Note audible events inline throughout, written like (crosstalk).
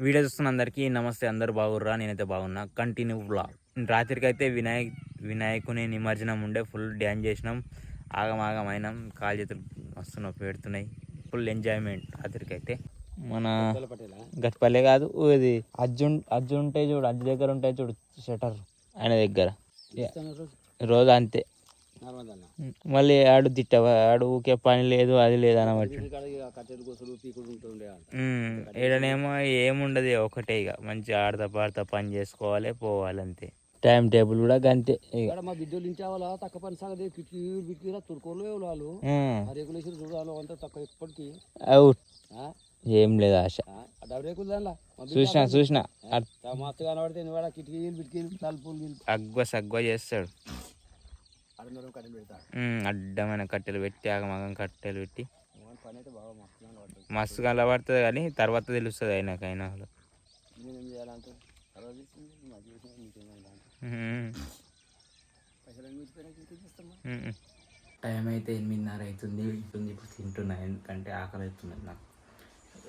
Video చూస్తున్న అందరికీ నమస్తే అందరు బాగుర్రా? నేనైతే బాగున్నా. కంటిన్యూ వ్లాగ్ రాత్రికి అయితే వినాయక్ వినాయకుని నిమజ్జనం ఉండే ఫుల్ డ్యాన్స్ చేసినాం. ఆగం ఆగం అయినాం. కాలు చేతులు మస్తు నొప్పి పెడుతున్నాయి. ఫుల్ ఎంజాయ్మెంట్ రాత్రికి అయితే మన గట్టిపల్లె కాదు ఇది అజ్జు అజ్జు ఉంటాయి చూడు అజ్జు దగ్గర ఉంటాయి చూడు షటర్ ఆయన దగ్గర. రోజు అంతే. మళ్ళీ ఆడు తిట్టవా? ఆడు ఊకే పని లేదు అది లేదు అనబట్టి ఈడనేమో ఏముండదు ఒకటే ఇక. మంచిగా ఆడతా పాడతా పని చేసుకోవాలి పోవాలి అంతే. టైం టేబుల్ కూడా ఇక్కడ మా బిడ్డలు ఇంచావాలా తక్కువ పని సాగదే కిటికీ బిక్కిరా తురుకోలు వాళ్ళు. వేసి చూడాలి అంతా తక్కువ ఎప్పటికి. అవుట్? ఏం లేదు ఆశ. చూసిన చూసిన. మస్తు కనబడితే కిటికీలు బిటికీలు తలుపులు అగ్వ సగ్వ చేస్తాడు. కట్టెలు పెడతాడు. అడ్డమైన కట్టెలు పెట్టి ఆగమగం కట్టెలు పెట్టి. పని అయితే బాగా మస్తు కనబడుతుంది మస్తు కలబడుతుంది కానీ తర్వాత తెలుస్తుంది నేనేం చేయాలంటే తర్వాత పైసలు ఇంకేం చేస్తామా టైం అయితే ఎనిమిదిన్నర అవుతుంది ఉంటుంది ఇప్పుడు తింటున్నా ఎందుకంటే ఆకలి అవుతున్నది నాకు.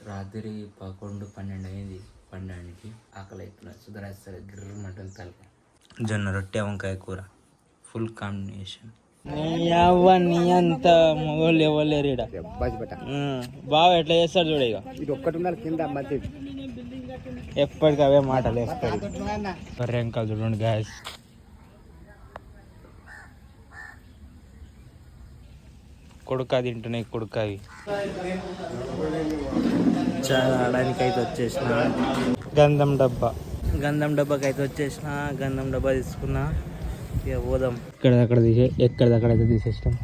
రాత్రి పదకొండు పన్నెండు అయింది. పన్నెండుకి ఆకలి అవుతున్నది సుధరేస్తారు గిర్రమంటుంది తలక జొన్న రొట్టె వంకాయ కూర. ఫుల్ కాంబినేషన్ నీ అంత మొగోళ్ళు ఇవ్వలేరు ఇక్కడ బాగా ఎట్లా చేస్తాడు చూడ ఇక ఇది ఒక్కటి ఉండాలి కింద మధ్య. ఎప్పటికి అవే మాటలు వేస్తాడు. బర్రెంకాలు చూడండి గ్యాస్ కొడుక తింటున్నాయి కొడుక అవి. చాలా ఆడడానికి అయితే వచ్చేసిన. గంధం డబ్బా. గంధం డబ్బాకి అయితే వచ్చేసిన గంధం డబ్బా తీసుకున్నా. ఇక పోదాం. ఎక్కడదక్కడ తీసే ఎక్కడదక్కడ అయితే తీసేసినాం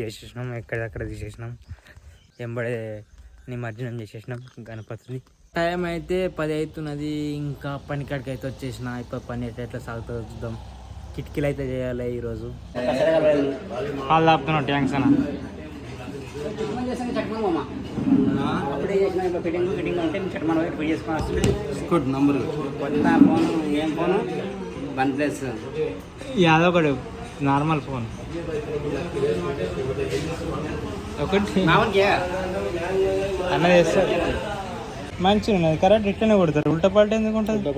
చేసేసినాం ఎక్కడదక్కడ తీసేసినాం ఎంబడే నిమజ్జనం చేసేసినాం గణపతిని. టైం అయితే పది అవుతున్నది ఇంకా పని కాడికి అయితే వచ్చేసిన ఇప్పుడు పని ఎట్లా ఎట్లా సాగుతుందో చూద్దాం. కిటికీలు అయితే చేయాలి ఈరోజు. వాళ్ళు ఆపుతున్నావు ట్యాంక్స్ అన్న. అప్పుడే చేసిన ఇంకా ఫిట్టింగ్ ఫిట్టింగ్ ఉంటే చట్మన్ ఫిట్ చేసుకోవాలి గుడ్ నంబర్. కొత్త ఫోన్ ఏం ఫోన్ వన్ ప్లస్ యాదో ఒకటి నార్మల్ ఫోన్. ఒకటి. అన్న చేస్తారు మంచిగా ఉన్నది. కరెక్ట్ ఇట్లనే కొడతారు ఉల్టా పల్ట ఎందుకు ఉంటుంది?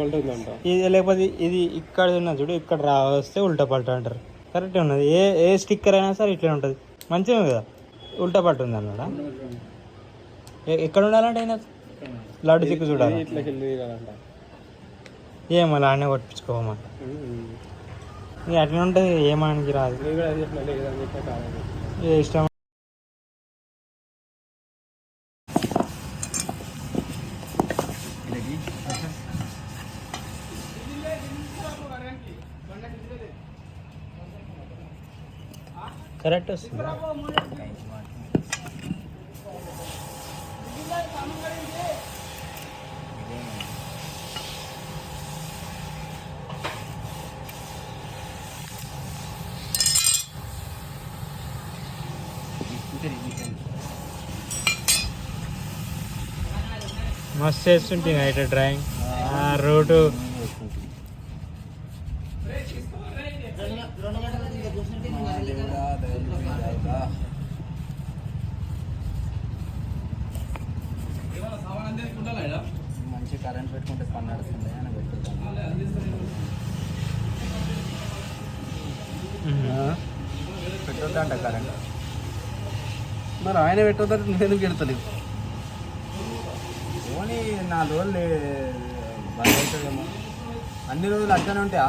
ఇది లేకపోతే ఇది ఇక్కడ ఉన్నది చూడు. ఇక్కడ రా వస్తే ఉల్టా పల్ట అంటారు. కరెక్ట్ ఉన్నది. ఏ ఏ స్టిక్కర్ అయినా సరే ఇట్లనే ఉంటుంది. మంచిగా ఉంది కదా? ఉల్టా పల్ట ఉంది అన్నాడా ఎ- ఎక్కడ ఉండాలంటే అయినా లడ్డు చిక్కు చూడాలి? ఏమో లానే కొట్టించుకోమా? ఇక అట్లా ఉంటుంది ఏమానికి రాదు. ఏ ఇష్టం? కరెక్ట్ వస్తుంది. మస్తు చేస్తుంటే ఇట్లా డ్రాయింగ్. రోడ్డు. మంచి కరెంట్ పెట్టుకుంటే పని నడుస్తుంది అని పెట్టుకుంటాను పెట్టొద్దంట కరెంట్ మరి ఆయన పెట్టొద్దంటే నేను నాలుగు రోజులు బంద్ అవుతుందేమో. అన్ని రోజులు అడ్డనే ఉంటాయా?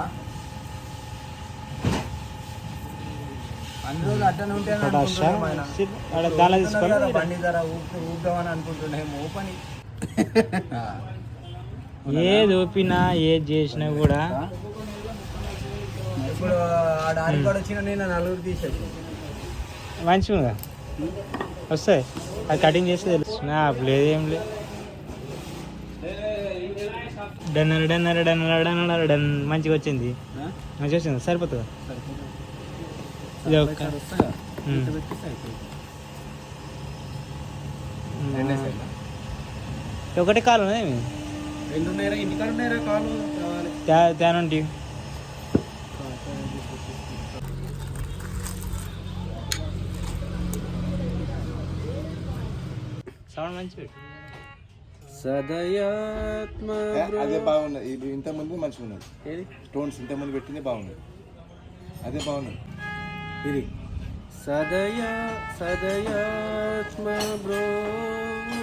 అన్ని రోజులు అడ్డనే ఉంటాయని బండి ధర ఊపు ఊపుదామని అనుకుంటున్నాము ఓపని (laughs) ఏది ఊపినా ఏది చేసినా కూడా. ఇప్పుడు ఆడ ఆడికాడు వచ్చిన నేను నలుగురు తీసేసి మంచిగా వస్తాయి. అది కటింగ్ చేస్తే తెలుసు స్నాప్ లేదు ఏం లేదు. డన్నర్ డన్నర్ డన్నర్ డన్నర్ డన్. మంచిగా వచ్చింది. మంచిగా వచ్చింది? సరిపోతుందా? ఇది ఒక ఒకటి కాలు కావాలి. తేనంటి. సౌండ్ మంచి పెట్టు. సదయాత్మ అదే బాగున్నది ఇది ఇంత ముందు మంచిగా ఉన్నది ఏది? టోన్స్ ఇంత ముందు పెట్టింది బాగున్నది అదే బాగున్నది ఇది. సదయా సదయాత్మ బ్రోమని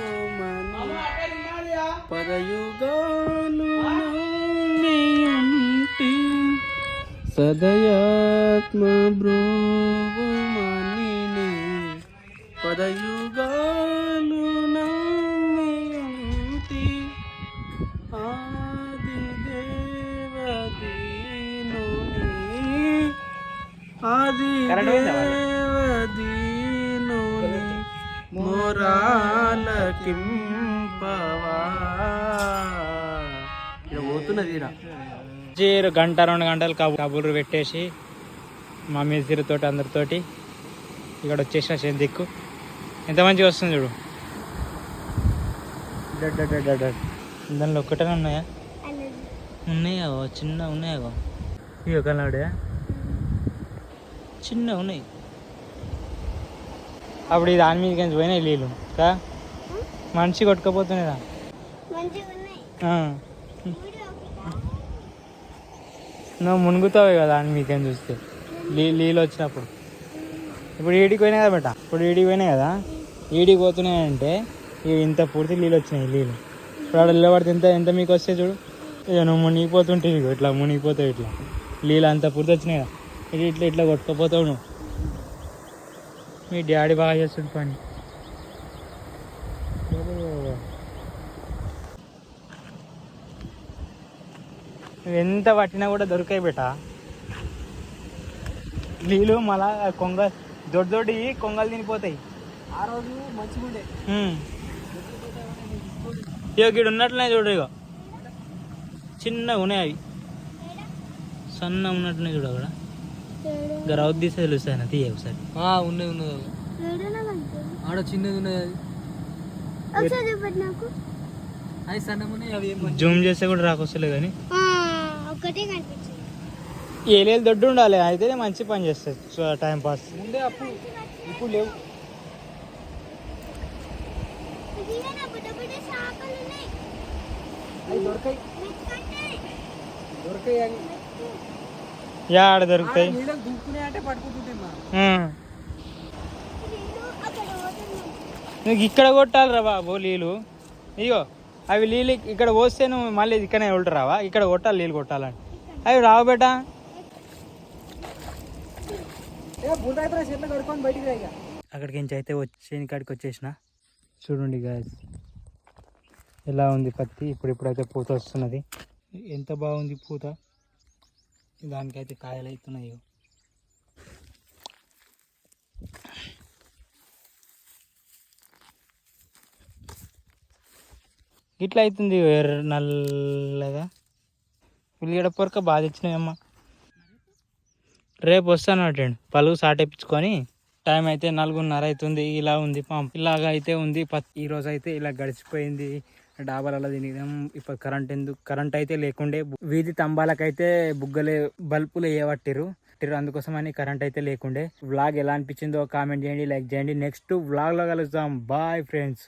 పదయుగాలు సదయాత్మ బ్రోమని పదయుగాలు ఆది? దేవదీనుని మొరాలకింపవా పోతున్నది ఈడ గంట రెండు గంటలు కబు కబుర్లు పెట్టేసి మా మేస్త్రితోటి అందరితోటి ఇక్కడ వచ్చేసిన చేను దిక్కు ఎంత మంచిగా వస్తుంది చూడు. దానిలో ఒక్కటే ఉన్నాయా ఉన్నాయా చిన్న ఉన్నాయా. ఇవి ఒక చిన్న ఉన్నాయి. అప్పుడు ఇది దాని మీద కానీ పోయినాయి నీళ్ళు కా? మనిషి కొట్టుకపోతున్నాయిరా ఆ. నువ్వు మునుగుతావు కదా దాని మీకేం చూస్తే? నీ నీళ్ళు వచ్చినప్పుడు. ఇప్పుడు ఈడికి పోయినాయి కదా బెట? ఇప్పుడు ఈడికి పోయినాయి కదా? ఈడికి పోతున్నాయంటే ఇవి ఇంత పూర్తి నీళ్ళు వచ్చినాయి నీళ్ళు ఇప్పుడు ఆడ నిలబడితే ఎంత ఎంత మీకు వస్తే చూడు? ఇక నువ్వు మునిగిపోతుంటే ఇట్లా మునిగిపోతావు ఇట్లా. నీళ్ళు అంత పూర్తి వచ్చినాయి కదా? ఇది ఇట్లా ఇట్లా కొట్టుకుపోతావు నువ్వు. మీ డాడీ బాగా చేస్తుంది పని. ఎంత పట్టినా కూడా దొరికాయి బేట నీళ్ళు మళ్ళా కొంగ దొడ్డు దొడ్డి కొంగలు తినిపోతాయి. ఆ రోజు మంచిగుండే ఇక ఇక్కడ ఉన్నట్లనే చూడు ఇక చిన్నగా ఉన్నాయి అవి. సన్న ఉన్నట్టున్నాయి చూడు అక్కడ. రౌత్ తీస్తే తెలుస్తాయి నా తీయ ఒకసారి. ఉన్నది ఉన్నది ఆడ చిన్నది ఉన్నది అది. అవి జూమ్ చేస్తే కూడా రాకొస్తలే కానీ. ఒకటే కనిపించింది. ఏలేలు దొడ్డు ఉండాలి. అయితే మంచి పని చేస్తుంది టైం పాస్. ఉండే అప్పుడు ఇప్పుడు లేవు. దొరకాయి. దొరకాయి ఆడ దొరుకుతాయి? నువ్వు ఇక్కడ కొట్టాలిరా బాబు నీళ్ళు ఇగో అవి నీళ్ళు ఇక్కడ పోస్తే నువ్వు మళ్ళీ ఇక్కడనే కొట్టరావా ఇక్కడ కొట్టాలి నీళ్ళు కొట్టాలని. అవి రావు బేటా. అక్కడికి నుంచి అయితే వచ్చేని కాడికి వచ్చేసిన. చూడండి గాయస్ ఎలా ఉంది పత్తి ఇప్పుడు ఇప్పుడైతే పూత వస్తున్నది. ఎంత బాగుంది పూత? దానికైతే కాయలు అవుతున్నాయి ఇట్లా అవుతుంది ఎర్ర నల్లగా. ఉల్లిగడ్డ పొరక బాగా ఇచ్చినాయమ్మా రేపు వస్తాను అటండి. పలుగు సాటేపించుకొని టైం అయితే నలుగున్నర అవుతుంది. ఇలా ఉంది పాంప్ ఇలాగ అయితే ఉంది. పత్ ఈ రోజు అయితే ఇలా గడిచిపోయింది. డాబాలలో తినడం ఇప్పుడు కరెంట్ ఎందుకు కరెంట్ అయితే లేకుండే వీధి స్తంభాలకైతే బుగ్గలే బల్బులు వేయబట్టిరు అందుకోసం అని కరెంట్ అయితే లేకుండే. వ్లాగ్ ఎలా అనిపించిందో కామెంట్ చేయండి లైక్ చేయండి. నెక్స్ట్ వ్లాగ్లో కలుస్తాం బాయ్ ఫ్రెండ్స్